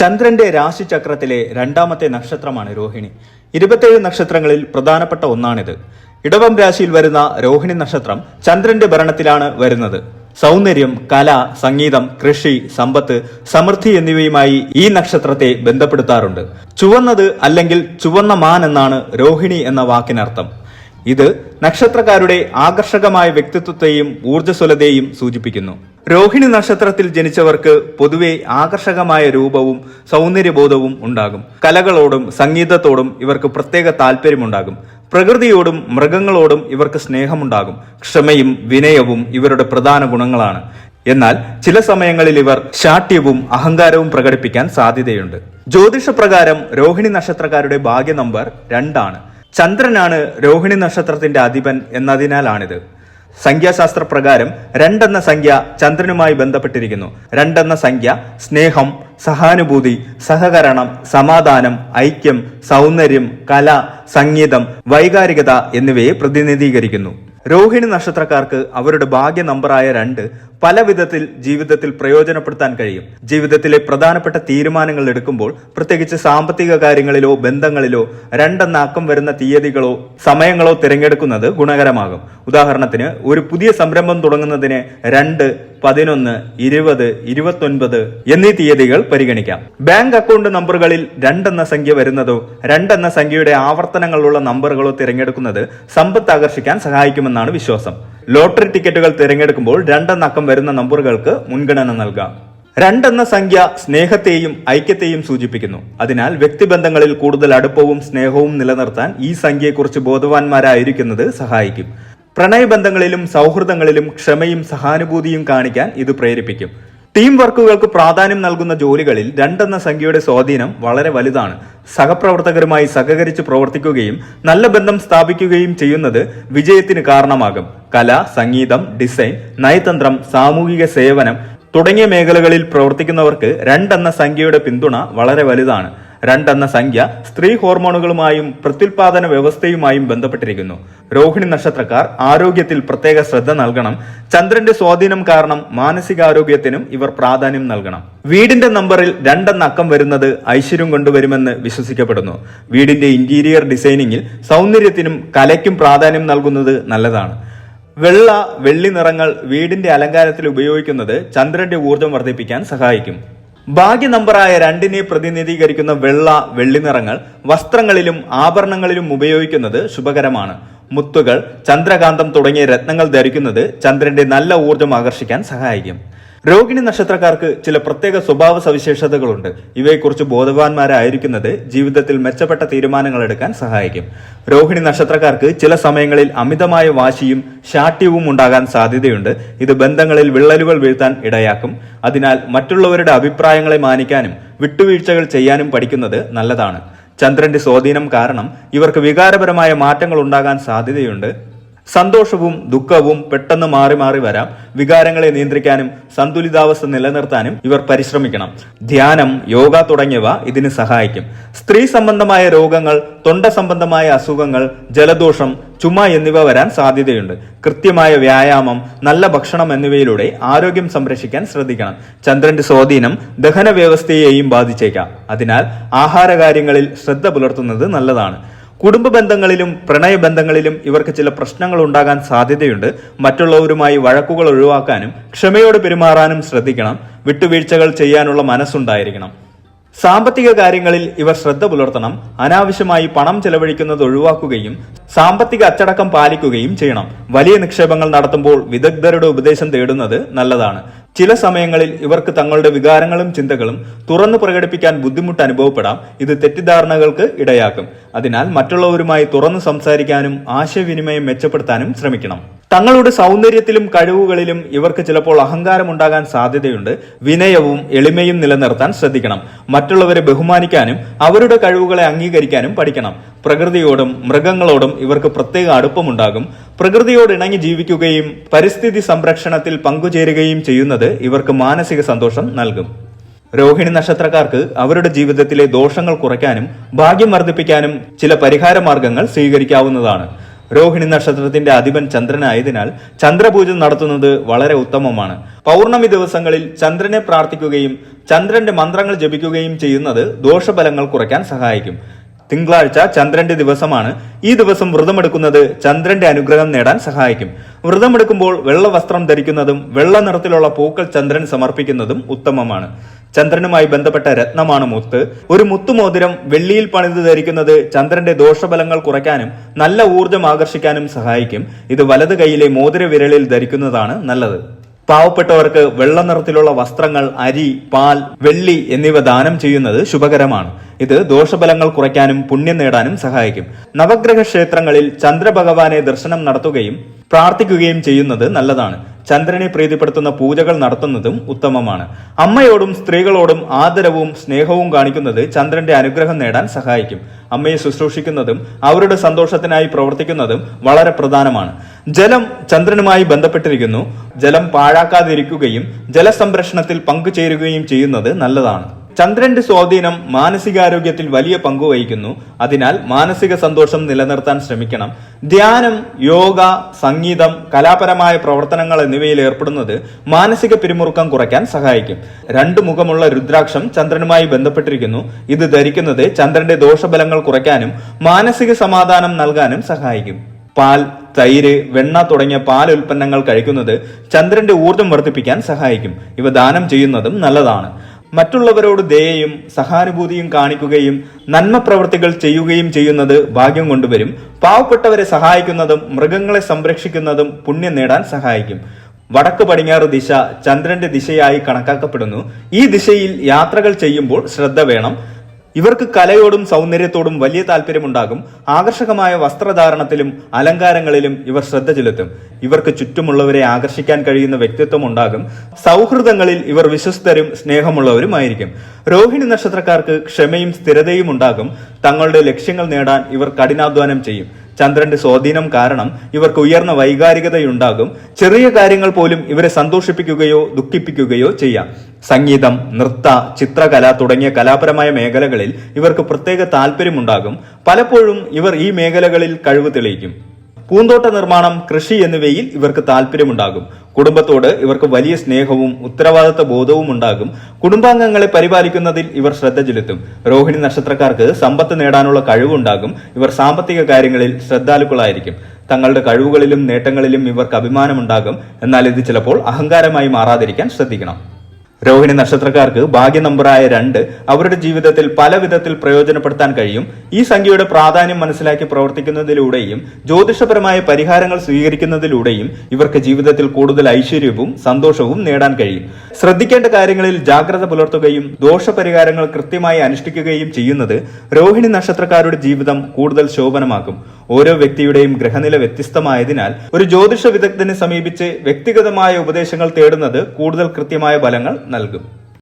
ചന്ദ്രന്റെ രാശിചക്രത്തിലെ രണ്ടാമത്തെ നക്ഷത്രമാണ് രോഹിണി. ഇരുപത്തേഴ് നക്ഷത്രങ്ങളിൽ പ്രധാനപ്പെട്ട ഒന്നാണിത്. ഇടവം രാശിയിൽ വരുന്ന രോഹിണി നക്ഷത്രം ചന്ദ്രന്റെ ഭരണത്തിലാണ് വരുന്നത്. സൗന്ദര്യം കല സംഗീതം കൃഷി സമ്പത്ത് സമൃദ്ധി എന്നിവയുമായി ഈ നക്ഷത്രത്തെ ബന്ധപ്പെടുത്താറുണ്ട്. ചുവന്നത് അല്ലെങ്കിൽ ചുവന്ന മാൻ എന്നാണ് രോഹിണി എന്ന വാക്കിനർത്ഥം. ഇത് നക്ഷത്രക്കാരുടെ ആകർഷകമായ വ്യക്തിത്വത്തെയും ഊർജസ്വലതയെയും സൂചിപ്പിക്കുന്നു. രോഹിണി നക്ഷത്രത്തിൽ ജനിച്ചവർക്ക് പൊതുവെ ആകർഷകമായ രൂപവും സൗന്ദര്യബോധവും ഉണ്ടാകും. കലകളോടും സംഗീതത്തോടും ഇവർക്ക് പ്രത്യേക താല്പര്യമുണ്ടാകും പ്രകൃതിയോടും മൃഗങ്ങളോടും ഇവർക്ക് സ്നേഹമുണ്ടാകും. ക്ഷമയും വിനയവും ഇവരുടെ പ്രധാന ഗുണങ്ങളാണ്. എന്നാൽ ചില സമയങ്ങളിൽ ഇവർ ശാഠ്യവും അഹങ്കാരവും പ്രകടിപ്പിക്കാൻ സാധ്യതയുണ്ട്. ജ്യോതിഷപ്രകാരം രോഹിണി നക്ഷത്രക്കാരുടെ ഭാഗ്യ നമ്പർ രണ്ടാണ്. ചന്ദ്രനാണ് രോഹിണി നക്ഷത്രത്തിന്റെ അധിപൻ എന്നതിനാലാണിത്. സംഖ്യാശാസ്ത്ര പ്രകാരം രണ്ടെന്ന സംഖ്യ ചന്ദ്രനുമായി ബന്ധപ്പെട്ടിരിക്കുന്നു. രണ്ടെന്ന സംഖ്യ സ്നേഹം സഹാനുഭൂതി സഹകരണം സമാധാനം ഐക്യം സൗന്ദര്യം കല സംഗീതം വൈകാരികത എന്നിവയെ പ്രതിനിധീകരിക്കുന്നു. രോഹിണി നക്ഷത്രക്കാർക്ക് അവരുടെ ഭാഗ്യ നമ്പറായ രണ്ട് പല വിധത്തിൽ ജീവിതത്തിൽ പ്രയോജനപ്പെടുത്താൻ കഴിയും. ജീവിതത്തിലെ പ്രധാനപ്പെട്ട തീരുമാനങ്ങൾ എടുക്കുമ്പോൾ പ്രത്യേകിച്ച് സാമ്പത്തിക കാര്യങ്ങളിലോ ബന്ധങ്ങളിലോ രണ്ടെന്ന അക്കം വരുന്ന തീയതികളോ സമയങ്ങളോ തിരഞ്ഞെടുക്കുന്നത് ഗുണകരമാകും. ഉദാഹരണത്തിന് ഒരു പുതിയ സംരംഭം തുടങ്ങുന്നതിന് രണ്ട് പതിനൊന്ന് ഇരുപത് ഇരുപത്തൊൻപത് എന്നീ തീയതികൾ പരിഗണിക്കാം. ബാങ്ക് അക്കൗണ്ട് നമ്പറുകളിൽ രണ്ടെന്ന സംഖ്യ വരുന്നതോ രണ്ടെന്ന സംഖ്യയുടെ ആവർത്തനങ്ങളുള്ള നമ്പറുകളോ തിരഞ്ഞെടുക്കുന്നത് സമ്പത്ത് ആകർഷിക്കാൻ സഹായിക്കുമെന്നാണ് വിശ്വാസം. ലോട്ടറി ടിക്കറ്റുകൾ തിരഞ്ഞെടുക്കുമ്പോൾ രണ്ടെന്നക്കം വരുന്ന നമ്പറുകൾക്ക് മുൻഗണന നൽകാം. രണ്ടെന്ന സംഖ്യ സ്നേഹത്തെയും ഐക്യത്തെയും സൂചിപ്പിക്കുന്നു. അതിനാൽ വ്യക്തിബന്ധങ്ങളിൽ കൂടുതൽ അടുപ്പവും സ്നേഹവും നിലനിർത്താൻ ഈ സംഖ്യയെക്കുറിച്ച് ബോധവാന്മാരായിരിക്കുന്നത് സഹായിക്കും. പ്രണയബന്ധങ്ങളിലും സൗഹൃദങ്ങളിലും ക്ഷമയും സഹാനുഭൂതിയും കാണിക്കാൻ ഇത് പ്രേരിപ്പിക്കും. ടീം വർക്കുകൾക്ക് പ്രാധാന്യം നൽകുന്ന ജോലികളിൽ രണ്ടെന്ന സംഖ്യയുടെ സ്വാധീനം വളരെ വലുതാണ്. സഹപ്രവർത്തകരുമായി സഹകരിച്ച് പ്രവർത്തിക്കുകയും നല്ല ബന്ധം സ്ഥാപിക്കുകയും ചെയ്യുന്നത് വിജയത്തിന് കാരണമാകും. കല സംഗീതം ഡിസൈൻ നയതന്ത്രം സാമൂഹിക സേവനം തുടങ്ങിയ മേഖലകളിൽ പ്രവർത്തിക്കുന്നവർക്ക് രണ്ടെന്ന സംഖ്യയുടെ പിന്തുണ വളരെ വലുതാണ്. രണ്ടെന്ന സംഖ്യ സ്ത്രീ ഹോർമോണുകളുമായും പ്രത്യുൽപാദന വ്യവസ്ഥയുമായും ബന്ധപ്പെട്ടിരിക്കുന്നു. രോഹിണി നക്ഷത്രക്കാർ ആരോഗ്യത്തിൽ പ്രത്യേക ശ്രദ്ധ നൽകണം. ചന്ദ്രന്റെ സ്വാധീനം കാരണം മാനസികാരോഗ്യത്തിനും ഇവർ പ്രാധാന്യം നൽകണം. വീടിന്റെ നമ്പറിൽ രണ്ടെന്ന അക്കം വരുന്നത് ഐശ്വര്യം കൊണ്ടുവരുമെന്ന് വിശ്വസിക്കപ്പെടുന്നു. വീടിന്റെ ഇന്റീരിയർ ഡിസൈനിങ്ങിൽ സൗന്ദര്യത്തിനും കലയ്ക്കും പ്രാധാന്യം നൽകുന്നത് നല്ലതാണ്. വെള്ള വെള്ളി നിറങ്ങൾ വീടിന്റെ അലങ്കാരത്തിൽ ഉപയോഗിക്കുന്നത് ചന്ദ്രന്റെ ഊർജം വർദ്ധിപ്പിക്കാൻ സഹായിക്കും. ഭാഗ്യ നമ്പറായ രണ്ടിനെ പ്രതിനിധീകരിക്കുന്ന വെള്ള വെള്ളി നിറങ്ങൾ വസ്ത്രങ്ങളിലും ആഭരണങ്ങളിലും ഉപയോഗിക്കുന്നത് ശുഭകരമാണ്. മുത്തുകൾ ചന്ദ്രകാന്തം തുടങ്ങിയ രത്നങ്ങൾ ധരിക്കുന്നത് ചന്ദ്രന്റെ നല്ല ഊർജം ആകർഷിക്കാൻ സഹായിക്കും. രോഹിണി നക്ഷത്രക്കാർക്ക് ചില പ്രത്യേക സ്വഭാവ സവിശേഷതകളുണ്ട്. ഇവയെക്കുറിച്ച് ബോധവാന്മാരായിരിക്കുന്നത് ജീവിതത്തിൽ മെച്ചപ്പെട്ട തീരുമാനങ്ങൾ എടുക്കാൻ സഹായിക്കും. രോഹിണി നക്ഷത്രക്കാർക്ക് ചില സമയങ്ങളിൽ അമിതമായ വാശിയും ശാഠ്യവും ഉണ്ടാകാൻ സാധ്യതയുണ്ട്. ഇത് ബന്ധങ്ങളിൽ വിള്ളലുകൾ വീഴ്ത്താൻ ഇടയാക്കും. അതിനാൽ മറ്റുള്ളവരുടെ അഭിപ്രായങ്ങളെ മാനിക്കാനും വിട്ടുവീഴ്ചകൾ ചെയ്യാനും പഠിക്കുന്നത് നല്ലതാണ്. ചന്ദ്രന്റെ സ്വാധീനം കാരണം ഇവർക്ക് വികാരപരമായ മാറ്റങ്ങൾ ഉണ്ടാകാൻ സാധ്യതയുണ്ട്. സന്തോഷവും ദുഃഖവും പെട്ടെന്ന് മാറി മാറി വരാം. വികാരങ്ങളെ നിയന്ത്രിക്കാനും സന്തുലിതാവസ്ഥ നിലനിർത്താനും ഇവർ പരിശ്രമിക്കണം. ധ്യാനം യോഗ തുടങ്ങിയവ ഇതിന് സഹായിക്കും. സ്ത്രീ സംബന്ധമായ രോഗങ്ങൾ തൊണ്ട സംബന്ധമായ അസുഖങ്ങൾ ജലദോഷം ചുമ എന്നിവ വരാൻ സാധ്യതയുണ്ട്. കൃത്യമായ വ്യായാമം നല്ല ഭക്ഷണം എന്നിവയിലൂടെ ആരോഗ്യം സംരക്ഷിക്കാൻ ശ്രദ്ധിക്കണം. ചന്ദ്രന്റെ സ്വാധീനം ദഹന വ്യവസ്ഥയെയും ബാധിച്ചേക്കാം. അതിനാൽ ആഹാരകാര്യങ്ങളിൽ ശ്രദ്ധ പുലർത്തുന്നത് നല്ലതാണ്. കുടുംബ ബന്ധങ്ങളിലും പ്രണയ ബന്ധങ്ങളിലും ഇവർക്ക് ചില പ്രശ്നങ്ങൾ ഉണ്ടാകാൻ സാധ്യതയുണ്ട്. മറ്റുള്ളവരുമായി വഴക്കുകൾ ഒഴിവാക്കാനും ക്ഷമയോട് പെരുമാറാനും ശ്രദ്ധിക്കണം. വിട്ടുവീഴ്ചകൾ ചെയ്യാനുള്ള മനസ്സുണ്ടായിരിക്കണം. സാമ്പത്തിക കാര്യങ്ങളിൽ ഇവർ ശ്രദ്ധ പുലർത്തണം. അനാവശ്യമായി പണം ചെലവഴിക്കുന്നത് ഒഴിവാക്കുകയും സാമ്പത്തിക അച്ചടക്കം പാലിക്കുകയും ചെയ്യണം. വലിയ നിക്ഷേപങ്ങൾ നടത്തുമ്പോൾ വിദഗ്ധരുടെ ഉപദേശം തേടുന്നത് നല്ലതാണ്. ചില സമയങ്ങളിൽ ഇവർക്ക് തങ്ങളുടെ വികാരങ്ങളും ചിന്തകളും തുറന്നു പ്രകടിപ്പിക്കാൻ ബുദ്ധിമുട്ട് അനുഭവപ്പെടാം. ഇത് തെറ്റിദ്ധാരണകൾക്ക് ഇടയാക്കും. അതിനാൽ മറ്റുള്ളവരുമായി തുറന്നു സംസാരിക്കാനും ആശയവിനിമയം മെച്ചപ്പെടുത്താനും ശ്രമിക്കണം. തങ്ങളുടെ സൗന്ദര്യത്തിലും കഴിവുകളിലും ഇവർക്ക് ചിലപ്പോൾ അഹങ്കാരം ഉണ്ടാകാൻ സാധ്യതയുണ്ട്. വിനയവും എളിമയും നിലനിർത്താൻ ശ്രദ്ധിക്കണം. മറ്റുള്ളവരെ ബഹുമാനിക്കാനും അവരുടെ കഴിവുകളെ അംഗീകരിക്കാനും പഠിക്കണം. പ്രകൃതിയോടും മൃഗങ്ങളോടും ഇവർക്ക് പ്രത്യേക അടുപ്പമുണ്ടാകും. പ്രകൃതിയോട് ഇണങ്ങി ജീവിക്കുകയും പരിസ്ഥിതി സംരക്ഷണത്തിൽ പങ്കുചേരുകയും ചെയ്യുന്നത് ഇവർക്ക് മാനസിക സന്തോഷം നൽകും. രോഹിണി നക്ഷത്രക്കാർക്ക് അവരുടെ ജീവിതത്തിലെ ദോഷങ്ങൾ കുറയ്ക്കാനും ഭാഗ്യം വർദ്ധിപ്പിക്കാനും ചില പരിഹാര മാർഗങ്ങൾ സ്വീകരിക്കാവുന്നതാണ്. രോഹിണി നക്ഷത്രത്തിന്റെ അധിപൻ ചന്ദ്രനായതിനാൽ ചന്ദ്രപൂജ നടത്തുന്നത് വളരെ ഉത്തമമാണ്. പൗർണമി ദിവസങ്ങളിൽ ചന്ദ്രനെ പ്രാർത്ഥിക്കുകയും ചന്ദ്രന്റെ മന്ത്രങ്ങൾ ജപിക്കുകയും ചെയ്യുന്നത് ദോഷഫലങ്ങൾ കുറയ്ക്കാൻ സഹായിക്കും. തിങ്കളാഴ്ച ചന്ദ്രന്റെ ദിവസമാണ്. ഈ ദിവസം വ്രതമെടുക്കുന്നത് ചന്ദ്രന്റെ അനുഗ്രഹം നേടാൻ സഹായിക്കും. വ്രതമെടുക്കുമ്പോൾ വെള്ള വസ്ത്രം ധരിക്കുന്നതും വെള്ള നിറത്തിലുള്ള പൂക്കൾ ചന്ദ്രൻ സമർപ്പിക്കുന്നതും ഉത്തമമാണ്. ചന്ദ്രനുമായി ബന്ധപ്പെട്ട രത്നമാണ് മുത്ത്. ഒരു മുത്തുമോതിരം വെള്ളിയിൽ പണിത് ധരിക്കുന്നത് ചന്ദ്രന്റെ ദോഷബലങ്ങൾ കുറയ്ക്കാനും നല്ല ഊർജം ആകർഷിക്കാനും സഹായിക്കും. ഇത് വലത് കൈയിലെ മോതിര വിരലിൽ ധരിക്കുന്നതാണ് നല്ലത്. പാവപ്പെട്ടവർക്ക് വെള്ള നിറത്തിലുള്ള വസ്ത്രങ്ങൾ അരി പാൽ വെള്ളി എന്നിവ ദാനം ചെയ്യുന്നത് ശുഭകരമാണ്. ഇത് ദോഷഫലങ്ങൾ കുറയ്ക്കാനും പുണ്യം നേടാനും സഹായിക്കും. നവഗ്രഹ ക്ഷേത്രങ്ങളിൽ ചന്ദ്രഭഗവാനെ ദർശനം നടത്തുകയും പ്രാർത്ഥിക്കുകയും ചെയ്യുന്നത് നല്ലതാണ്. ചന്ദ്രനെ പ്രീതിപ്പെടുത്തുന്ന പൂജകൾ നടത്തുന്നതും ഉത്തമമാണ്. അമ്മയോടും സ്ത്രീകളോടും ആദരവും സ്നേഹവും കാണിക്കുന്നത് ചന്ദ്രന്റെ അനുഗ്രഹം നേടാൻ സഹായിക്കും. അമ്മയെ ശുശ്രൂഷിക്കുന്നതും അവരുടെ സന്തോഷത്തിനായി പ്രവർത്തിക്കുന്നതും വളരെ പ്രധാനമാണ്. ജലം ചന്ദ്രനുമായി ബന്ധപ്പെട്ടിരിക്കുന്നു. ജലം പാഴാക്കാതിരിക്കുകയും ജലസംരക്ഷണത്തിൽ പങ്കുചേരുകയും ചെയ്യുന്നത് നല്ലതാണ്. ചന്ദ്രന്റെ സ്വാധീനം മാനസികാരോഗ്യത്തിൽ വലിയ പങ്ക് വഹിക്കുന്നു. അതിനാൽ മാനസിക സന്തോഷം നിലനിർത്താൻ ശ്രമിക്കണം. ധ്യാനം യോഗ സംഗീതം കലാപരമായ പ്രവർത്തനങ്ങൾ എന്നിവയിൽ ഏർപ്പെടുന്നത് മാനസിക പിരിമുറുക്കം കുറയ്ക്കാൻ സഹായിക്കും. രണ്ടു മുഖമുള്ള രുദ്രാക്ഷം ചന്ദ്രനുമായി ബന്ധപ്പെട്ടിരിക്കുന്നു. ഇത് ധരിക്കുന്നത് ചന്ദ്രന്റെ ദോഷബലങ്ങൾ കുറയ്ക്കാനും മാനസിക സമാധാനം നൽകാനും സഹായിക്കും. പാൽ തൈര് വെണ്ണ തുടങ്ങിയ പാൽ ഉൽപ്പന്നങ്ങൾ കഴിക്കുന്നത് ചന്ദ്രന്റെ ഊർജം വർദ്ധിപ്പിക്കാൻ സഹായിക്കും. ഇവ ദാനം ചെയ്യുന്നതും നല്ലതാണ്. മറ്റുള്ളവരോട് ദയയും സഹാനുഭൂതിയും കാണിക്കുകയും നന്മ പ്രവൃത്തികൾ ചെയ്യുകയും ചെയ്യുന്നത് ഭാഗ്യം കൊണ്ടുവരും. പാവപ്പെട്ടവരെ സഹായിക്കുന്നതും മൃഗങ്ങളെ സംരക്ഷിക്കുന്നതും പുണ്യം നേടാൻ സഹായിക്കും. വടക്ക് പടിഞ്ഞാറ് ദിശ ചന്ദ്രന്റെ ദിശയായി കണക്കാക്കപ്പെടുന്നു. ഈ ദിശയിൽ യാത്രകൾ ചെയ്യുമ്പോൾ ശ്രദ്ധ വേണം. ഇവർക്ക് കലയോടും സൗന്ദര്യത്തോടും വലിയ താല്പര്യമുണ്ടാകും. ആകർഷകമായ വസ്ത്രധാരണത്തിലും അലങ്കാരങ്ങളിലും ഇവർ ശ്രദ്ധ ചെലുത്തും. ഇവർക്ക് ചുറ്റുമുള്ളവരെ ആകർഷിക്കാൻ കഴിയുന്ന വ്യക്തിത്വം ഉണ്ടാകും. സൗഹൃദങ്ങളിൽ ഇവർ വിശ്വസ്തരും സ്നേഹമുള്ളവരുമായിരിക്കും രോഹിണി നക്ഷത്രക്കാർക്ക് ക്ഷമയും സ്ഥിരതയും ഉണ്ടാകും. തങ്ങളുടെ ലക്ഷ്യങ്ങൾ നേടാൻ ഇവർ കഠിനാധ്വാനം ചെയ്യും. ചന്ദ്രന്റെ സ്വാധീനം കാരണം ഇവർക്ക് ഉയർന്ന വൈകാരികതയുണ്ടാകും. ചെറിയ കാര്യങ്ങൾ പോലും ഇവരെ സന്തോഷിപ്പിക്കുകയോ ദുഃഖിപ്പിക്കുകയോ ചെയ്യാം. സംഗീതം നൃത്ത ചിത്രകല തുടങ്ങിയ കലാപരമായ മേഖലകളിൽ ഇവർക്ക് പ്രത്യേക താല്പര്യമുണ്ടാകും പലപ്പോഴും ഇവർ ഈ മേഖലകളിൽ കഴിവ് തെളിയിക്കും. പൂന്തോട്ട നിർമ്മാണം കൃഷി എന്നിവയിൽ ഇവർക്ക് താല്പര്യമുണ്ടാകും കുടുംബത്തോട് ഇവർക്ക് വലിയ സ്നേഹവും ഉത്തരവാദിത്ത ബോധവും ഉണ്ടാകും. കുടുംബാംഗങ്ങളെ പരിപാലിക്കുന്നതിൽ ഇവർ ശ്രദ്ധ ചെലുത്തും. രോഹിണി നക്ഷത്രക്കാർക്ക് സമ്പത്ത് നേടാനുള്ള കഴിവുണ്ടാകും. ഇവർ സാമ്പത്തിക കാര്യങ്ങളിൽ ശ്രദ്ധാലുക്കളായിരിക്കും. തങ്ങളുടെ കഴിവുകളിലും നേട്ടങ്ങളിലും ഇവർക്ക് അഭിമാനമുണ്ടാകും. എന്നാൽ ഇത് ചിലപ്പോൾ അഹങ്കാരമായി മാറാതിരിക്കാൻ ശ്രദ്ധിക്കണം. രോഹിണി നക്ഷത്രക്കാർക്ക് ഭാഗ്യ നമ്പറായ രണ്ട് അവരുടെ ജീവിതത്തിൽ പല വിധത്തിൽ പ്രയോജനപ്പെടുത്താൻ കഴിയും. ഈ സംഖ്യയുടെ പ്രാധാന്യം മനസ്സിലാക്കി പ്രവർത്തിക്കുന്നതിലൂടെയും ജ്യോതിഷപരമായ പരിഹാരങ്ങൾ സ്വീകരിക്കുന്നതിലൂടെയും ഇവർക്ക് ജീവിതത്തിൽ കൂടുതൽ ഐശ്വര്യവും സന്തോഷവും നേടാൻ കഴിയും. ശ്രദ്ധിക്കേണ്ട കാര്യങ്ങളിൽ ജാഗ്രത പുലർത്തുകയും ദോഷപരിഹാരങ്ങൾ കൃത്യമായി അനുഷ്ഠിക്കുകയും ചെയ്യുന്നത് രോഹിണി നക്ഷത്രക്കാരുടെ ജീവിതം കൂടുതൽ ശോഭനമാക്കും. ഓരോ വ്യക്തിയുടെയും ഗ്രഹനില വ്യത്യസ്തമായതിനാൽ ഒരു ജ്യോതിഷ വിദഗ്ധനെ സമീപിച്ച് വ്യക്തിഗതമായ ഉപദേശങ്ങൾ തേടുന്നത് കൂടുതൽ കൃത്യമായ ഫലങ്ങൾ നൽകും.